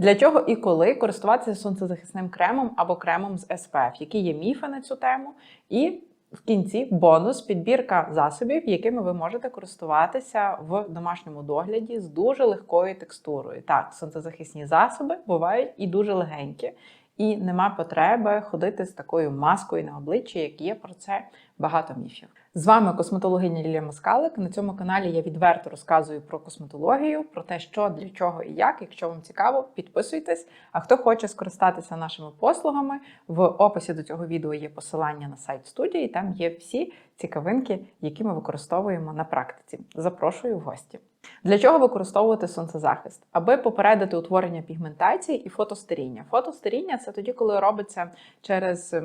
Для чого і коли користуватися сонцезахисним кремом або кремом з SPF, які є міфи на цю тему, і в кінці бонус підбірка засобів, якими ви можете користуватися в домашньому догляді з дуже легкою текстурою. Так, сонцезахисні засоби бувають і дуже легенькі, і нема потреби ходити з такою маскою на обличчі, як є про це багато міфів. З вами косметологиня Лілія Москалик. На цьому каналі я відверто розказую про косметологію, про те, що для чого і як. Якщо вам цікаво, підписуйтесь. А хто хоче скористатися нашими послугами, в описі до цього відео є посилання на сайт студії. Там є всі цікавинки, які ми використовуємо на практиці. Запрошую в гості. Для чого використовувати сонцезахист? Аби попередити утворення пігментації і фотостаріння. Фотостаріння це тоді, коли робиться через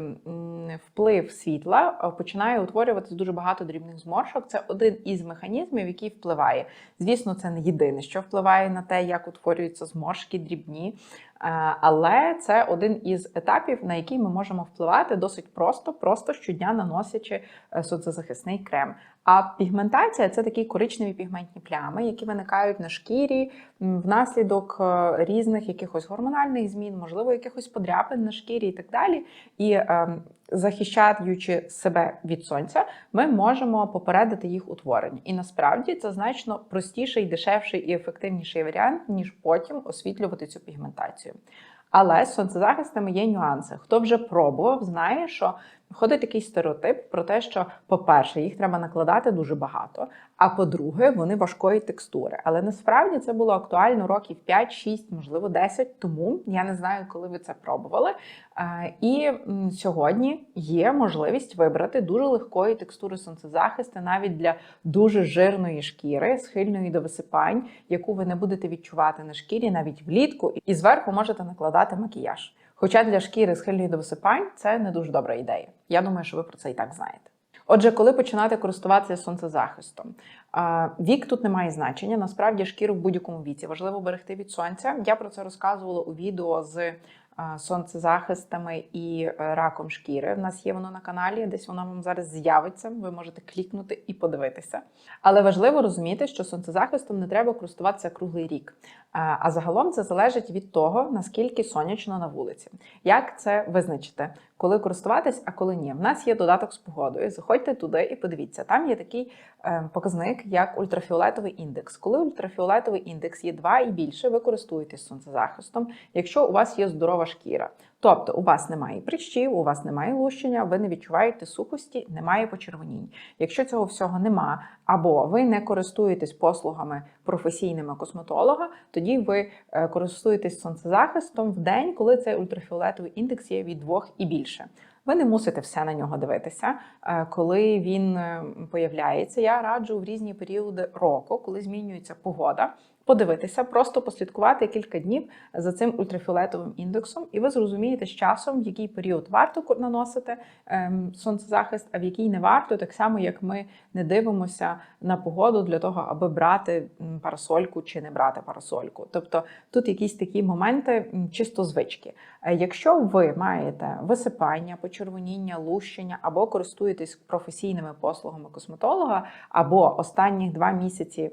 вплив світла, е, починає утворюватися дуже багато дрібних зморшок. Це один із механізмів, який впливає. Звісно, це не єдине, що впливає на те, як утворюються зморшки дрібні. Е, Але це один із етапів, на який ми можемо впливати досить просто, просто щодня наносячи е, сонцезахисний крем. А пігментація це такі коричневі пігментні плями, які виникають на шкірі внаслідок е, різних якихось гормональних змін, можливо, якихось подряпин на шкірі і так далі. І е, захищаючи себе від сонця, ми можемо попередити їх утворення. І насправді це значно простіший, дешевший і ефективніший варіант, ніж потім освітлювати цю пігментацію. Але з сонцезахистами є нюанси. Хто вже пробував, знає, що ходить такий стереотип про те, що, по-перше, їх треба накладати дуже багато, а по-друге, вони важкої текстури. Але насправді це було актуально років 5-6, можливо, 10 тому. Я не знаю, коли ви це пробували. Е, І сьогодні є можливість вибрати дуже легкої текстури сонцезахисту навіть для дуже жирної шкіри, схильної до висипань, яку ви не будете відчувати на шкірі навіть влітку, і зверху можете накладати макіяж. Хоча для шкіри схильної до висипань це не дуже добра ідея. Я думаю, що ви про це і так знаєте. Отже, коли починати користуватися сонцезахистом, вік тут не має значення. Насправді шкіру в будь-якому віці важливо берегти від сонця. Я про це розказувала у відео з сонцезахистами і е, раком шкіри. В нас є воно на каналі, десь воно вам зараз з'явиться. Ви можете клікнути і подивитися. Але важливо розуміти, що сонцезахистом не треба користуватися круглий рік. А а загалом це залежить від того, наскільки сонячно на вулиці. Як це визначити? Коли користуватись, а коли ні. В нас є додаток з погодою. Заходьте туди і подивіться. Там є такий е, показник, як ультрафіолетовий індекс. Коли ультрафіолетовий індекс є 2 і більше, ви користуєтесь сонцезахистом, якщо у вас є здорова шкіра. Тобто у вас немає прищів, у вас немає лущення, ви не відчуваєте сухості, немає почервонінь. Якщо цього всього нема, або ви не користуєтесь послугами професійними косметолога, тоді ви е, користуєтесь сонцезахистом в день, коли цей ультрафіолетовий індекс є від 2 і більше. Ви не мусите все на нього дивитися, е, коли він е, появляється. Я раджу в різні періоди року, коли змінюється погода. Подивитися, просто послідкувати кілька днів за цим ультрафіолетовим індексом, і ви зрозумієте з часом, в який період варто наносити ем, сонцезахист, а в який не варто, так само як ми не дивимося на погоду для того, аби брати парасольку чи не брати парасольку. Тобто тут якісь такі моменти чисто звички. Е, Якщо ви маєте висипання, почервоніння, лущення або користуєтесь професійними послугами косметолога, або останніх два місяці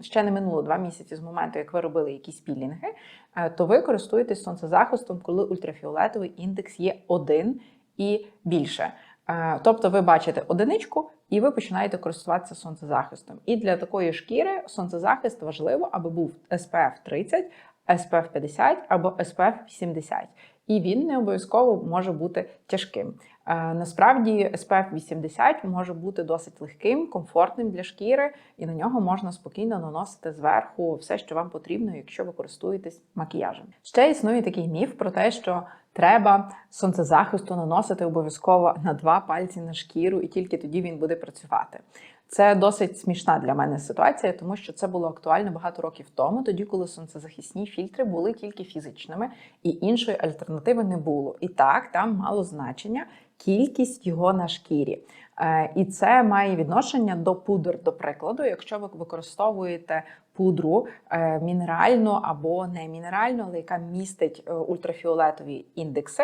ще не минуло два місяці з моменту, як ви робили якісь пілінги, е, то ви користуєтесь сонцезахистом, коли ультрафіолетовий індекс є один і більше. Е, Тобто ви бачите одиничку і ви починаєте користуватися сонцезахистом. І для такої шкіри сонцезахист важливо, аби був SPF 30, SPF 50 або SPF 80. І він не обов'язково може бути тяжким. Е, Насправді SPF 80 може бути досить легким, комфортним для шкіри, і на нього можна спокійно наносити зверху все, що вам потрібно, якщо ви користуєтесь макіяжем. Ще існує такий міф про те, що треба сонцезахисту наносити обов'язково на два пальці на шкіру, і тільки тоді він буде працювати. Це досить смішна для мене ситуація, тому що це було актуально багато років тому, тоді, коли сонцезахисні фільтри були тільки фізичними, і іншої альтернативи не було. І так, там мало значення, кількість його на шкірі. Е, І це має відношення до пудр, до прикладу, якщо ви використовуєте пудру е, мінеральну або не мінеральну, але яка містить е, ультрафіолетові індекси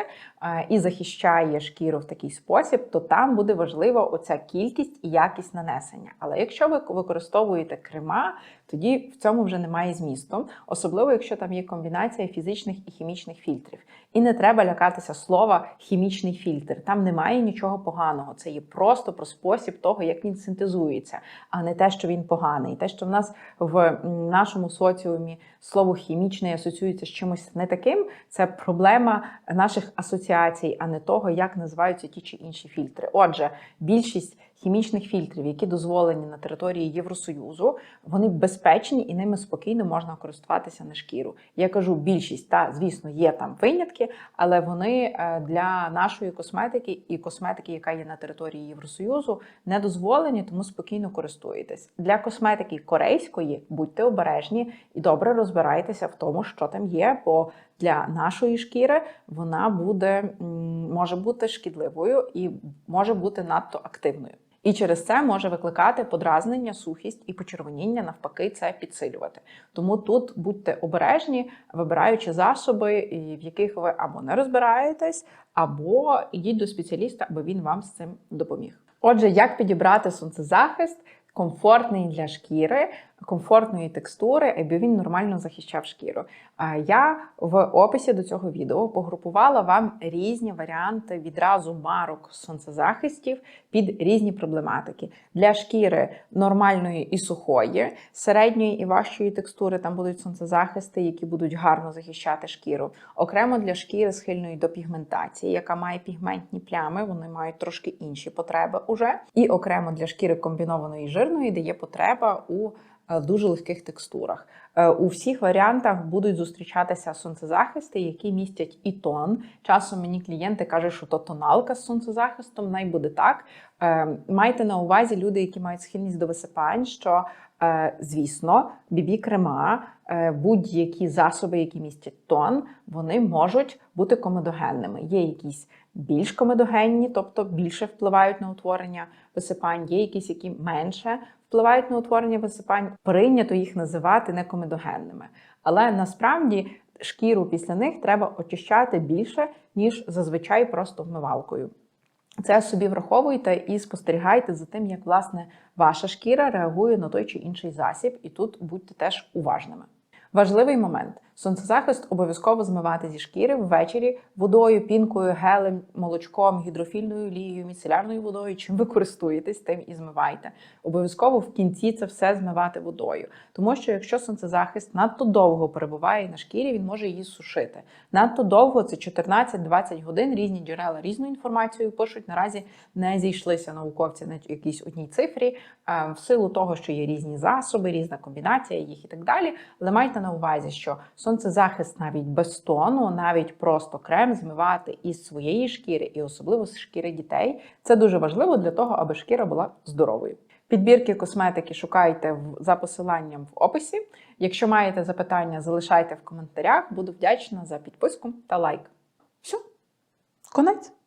і захищає шкіру в такий спосіб, то там буде важлива оця кількість і якість нанесення. Але якщо ви використовуєте крема, тоді в цьому вже немає змісту, особливо якщо там є комбінація фізичних і хімічних фільтрів. І не треба лякатися слова хімічний фільтр. Там немає нічого поганого. Це є просто про спосіб того, як він синтезується, а не те, що він поганий. Те, що в нас в нашому соціумі слово хімічний асоціюється з чимось не таким, це проблема наших асоціацій, а не того, як називаються ті чи інші фільтри. Отже, більшість хімічних фільтрів, які дозволені на території Євросоюзу, вони безпечні і ними спокійно можна користуватися на шкіру. Я кажу більшість, та звісно, є там винятки, але вони е, для нашої косметики і косметики, яка є на території Євросоюзу, не дозволені, тому спокійно користуєтесь. Для косметики корейської будьте обережні і добре розбирайтеся в тому, що там є, бо для нашої шкіри вона буде може бути шкідливою і може бути надто активною. І через це може викликати подразнення, сухість і почервоніння, навпаки, це підсилювати. Тому тут будьте обережні, вибираючи засоби, в яких ви або не розбираєтесь, або йдіть до спеціаліста, аби він вам з цим допоміг. Отже, як підібрати сонцезахист? Комфортний для шкіри, комфортної текстури, аби він нормально захищав шкіру. Я в описі до цього відео погрупувала вам різні варіанти відразу марок сонцезахистів під різні проблематики. Для шкіри нормальної і сухої, середньої і важчої текстури там будуть сонцезахисти, які будуть гарно захищати шкіру. Окремо для шкіри схильної до пігментації, яка має пігментні плями, вони мають трошки інші потреби уже. І окремо для шкіри комбінованої жирної, де є потреба у дуже легких текстурах. Е, У всіх варіантах будуть зустрічатися сонцезахисти, які містять і тон. Часом мені клієнти кажуть, що то тоналка з сонцезахистом, най буде так. Е, Майте на увазі люди, які мають схильність до висипань, що е, звісно, бібі крема, будь-які засоби, які містять тон, вони можуть бути комедогенними. Є якісь більш комедогенні, тобто більше впливають на утворення висипань, є якісь, які менше впливають на утворення висипань. Прийнято їх називати некомедогенними. Але насправді шкіру після них треба очищати більше, ніж зазвичай просто вмивалкою. Це собі враховуйте і спостерігайте за тим, як власне ваша шкіра реагує на той чи інший засіб, і тут будьте теж уважними. Важливий момент: сонцезахист обов'язково змивати зі шкіри ввечері водою, пінкою, гелем, молочком, гідрофільною олією, міцелярною водою. Чим ви користуєтесь, тим і змивайте. Обов'язково в кінці це все змивати водою. Тому що якщо сонцезахист надто довго перебуває на шкірі, він може її сушити. Надто довго це 14-20 годин. Різні джерела різну інформацію пишуть. Наразі не зійшлися науковці на якійсь одній цифрі, е, в силу того, що є різні засоби, різна комбінація їх і так далі. Але майте на увазі, що сонцезахист навіть без тону, навіть просто крем змивати із своєї шкіри, і особливо з шкіри дітей. Це дуже важливо для того, аби шкіра була здоровою. Підбірки косметики шукайте за посиланням в описі. Якщо маєте запитання, залишайте в коментарях. Буду вдячна за підписку та лайк. Все, конець.